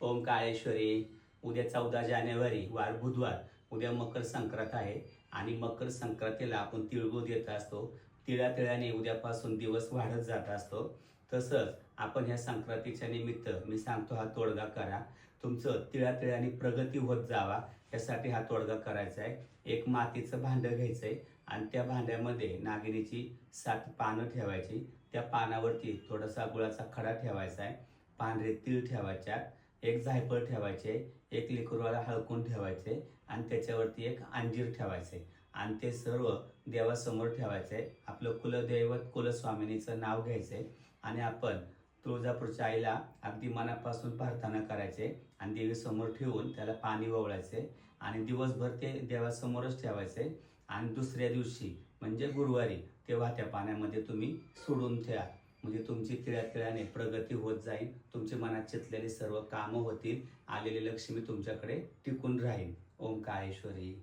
ओम काळेश्वरी उद्या चौदा जानेवारी वार बुधवार उद्या मकर संक्रांत आहे. आणि मकर संक्रांतीला आपण तिळगुळ देत असतो. तिळा तिळाने उद्यापासून दिवस वाढत जात असतो. तसंच आपण ह्या संक्रांतीच्या निमित्त मी सांगतो हा तोडगा करा. तुमचं तिळा तिळाने प्रगती होत जावा यासाठी हा तोडगा करायचा आहे. एक मातीचं भांडं घ्यायचं आहे आणि त्या भांड्यामध्ये नागिनीची सात पानं ठेवायची. त्या पानावरती थोडासा गुळाचा खडा ठेवायचा आहे. पांढरे तीळ ठेवायच्यात. एक जायफळ ठेवायचे एक लिकुरवाला हळकून ठेवायचे आणि त्याच्यावरती एक अंजीर ठेवायचे. आणि ते सर्व देवासमोर ठेवायचे. आपलं कुलदैवत कुलस्वामिनीचं नाव घ्यायचे आणि आपण तुळजापूरच्या आईला अगदी मनापासून प्रार्थना करायचे आणि देवीसमोर ठेवून त्याला पाणी ओवळायचे आणि दिवसभर ते देवासमोरच ठेवायचे. आणि दुसऱ्या दिवशी म्हणजे गुरुवारी ते वाहत्या पाण्यामध्ये तुम्ही सोडून ठेवा. म्हणजे तुमची तिळ्यातिळ्याने प्रगती होत जाईल. तुमच्या मनात चितलेले सर्व कामं होतील. आलेली लक्ष्मी तुमच्याकडे टिकून राहील. ओम काळेश्वरी